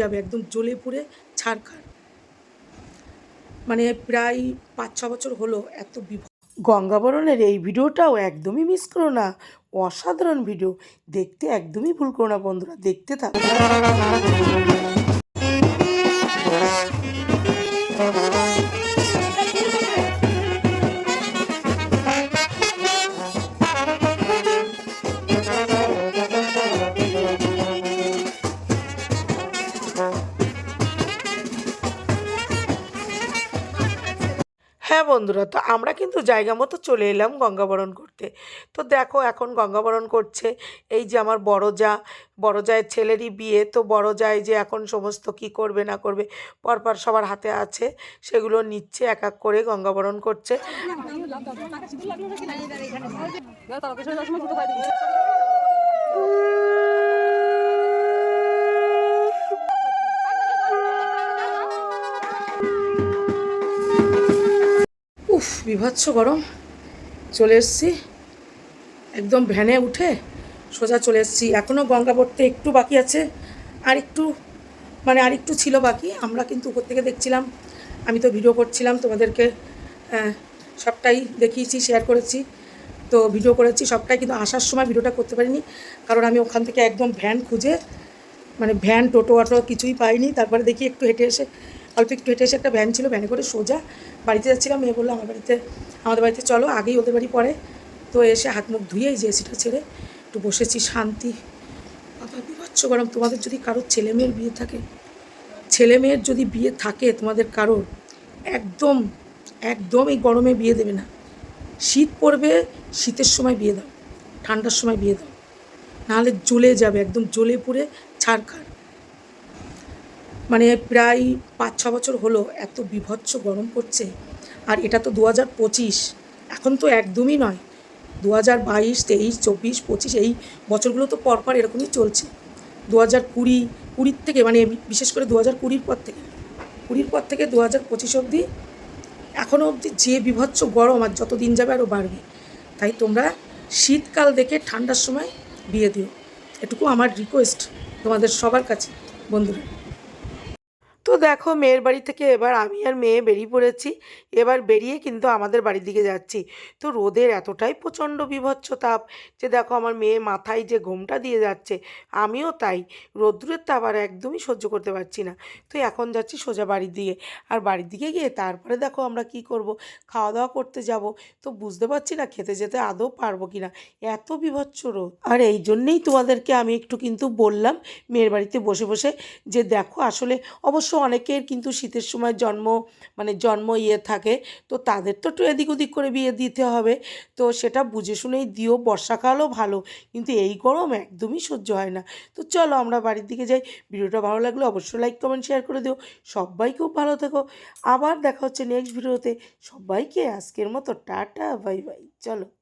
যাবে একদম জ্বলে পুড়ে ছাড়খাড় মানে প্রায় পাঁচ ছ বছর হলো এত গঙ্গাবরণের এই ভিডিওটাও একদমই মিস করো না। অসাধারণ ভিডিও দেখতে একদমই ভুল করো না বন্ধুরা, দেখতে থাকো। হ্যাঁ বন্ধুরা, তো আমরা কিন্তু জায়গা মতো চলে এলাম গঙ্গাবরণ করতে। তো দেখো এখন গঙ্গাবরণ করছে, এই যে আমার বড় যা বড় ছেলেরই বিয়ে, তো বড় যায় যে এখন সমস্ত কি করবে না করবে, পরপর সবার হাতে আছে, সেগুলো নিচ্ছে, এক এক করে গঙ্গাবরণ করছে। উফ, বিভৎস গরম। চলে এসছি। একদম ভ্যানে উঠে সোজা চলে এসেছি। এখনও গঙ্গা পড়তে একটু বাকি আছে। আর একটু মানে আর একটু ছিল বাকি। আমরা কিন্তু উপর থেকে দেখছিলাম। আমি তো ভিডিও করছিলাম, তোমাদেরকে সবটাই দেখিয়েছি শেয়ার করেছি। তো ভিডিও করেছি, সবটাই কিন্তু আসার সময় ভিডিওটা করতে পারিনি। কারণ আমি ওখান থেকে একদম ভ্যান খুঁজে মানে ভ্যান, টোটো, অটো কিছুই পাইনি। তারপরে দেখি একটু হেঁটে এসে অল্প একটু হেঁটে এসে একটা ভ্যান ছিল ভ্যানে করে সোজা বাড়িতে যাচ্ছিলাম। মেয়ে বলল, আমার বাড়িতে, আমাদের বাড়িতে চলো, আগেই ওদের বাড়ি পড়ে। তো এসে হাত মুখ ধুয়ে যে এসিটা ছেড়ে একটু বসেছি, শান্তি। বাবা, বিভৎস গরম। তোমাদের যদি কারোর ছেলে মেয়ের বিয়ে থাকে, ছেলে মেয়ের যদি বিয়ে থাকে তোমাদের কারোর, একদম একদম এই গরমে বিয়ে দেবে না। শীত পড়বে, শীতের সময় বিয়ে দাও, ঠান্ডার সময় বিয়ে দাও। নাহলে জ্বলে যাবে, একদম জ্বলে পুড়ে ছাড়খাড় মানে প্রায় পাঁচ, ছ বছর হলো এত বিভৎস গরম পড়ছে। আর এটা তো দু হাজার পঁচিশ। এখন তো একদমই নয়। দু হাজার বাইশ, তেইশ, চব্বিশ, পঁচিশ, এই বছরগুলো তো পরপর এরকমই চলছে। দু হাজার কুড়ি, কুড়ির থেকে মানে বিশেষ করে দু হাজার কুড়ির পর থেকে। কুড়ির পর থেকে দু হাজার পঁচিশ অবধি এখনও অবধি যে বিভৎস গরম আর যত দিন যাবে আরও বাড়বে। তাই তোমরা শীতকাল দেখে ঠান্ডার সময় বিয়ে দিও। এটুকু আমার রিকোয়েস্ট তোমাদের সবার কাছে, বন্ধুরা। তো দেখো, মেয়ের বাড়ি থেকে এবার আমি আর মেয়ে বেরিয়ে পড়েছি। এবার বেরিয়ে কিন্তু আমাদের বাড়ির দিকে যাচ্ছি। তো রোদের এতটাই প্রচণ্ড বিভৎস তাপ যে দেখো, আমার মেয়ে মাথায় যে ঘোমটা দিয়ে যাচ্ছে, আমিও তাই। রোদ্দুরের তাপ আর একদমই সহ্য করতে পারছি না। তো এখন যাচ্ছি সোজা বাড়ির দিকে। আর বাড়ির দিকে গিয়ে তারপরে দেখো আমরা কি করব? খাওয়া দাওয়া করতে যাব। তো বুঝতে পারছি না খেতে যেতে আদৌ পারব কি না এত বিভৎস রোদ। আর এই জন্যেই তোমাদেরকে আমি একটু কিন্তু বললাম, মেয়ের বাড়িতে বসে বসে যে দেখো, আসলে অবশ্য অনেকের কিন্তু শীতের সময় জন্ম মানে জন্ম ইয়ে থাকে, তো তাদের তো একটু এদিক ওদিক করে বিয়ে দিতে হবে। তো সেটা বুঝে শুনেই দিও, বর্ষাকালও ভালো, কিন্তু এই গরম একদমই সহ্য হয় না। তো চলো আমরা বাড়ির দিকে যাই, ভিডিওটা ভালো লাগলে অবশ্যই লাইক কমেন্ট শেয়ার করে দিও। সবাই খুব ভালো থেকো। আবার দেখা হচ্ছে নেক্সট ভিডিওতে সবাইকে আজকের মতো টাটা বাই বাই চলো।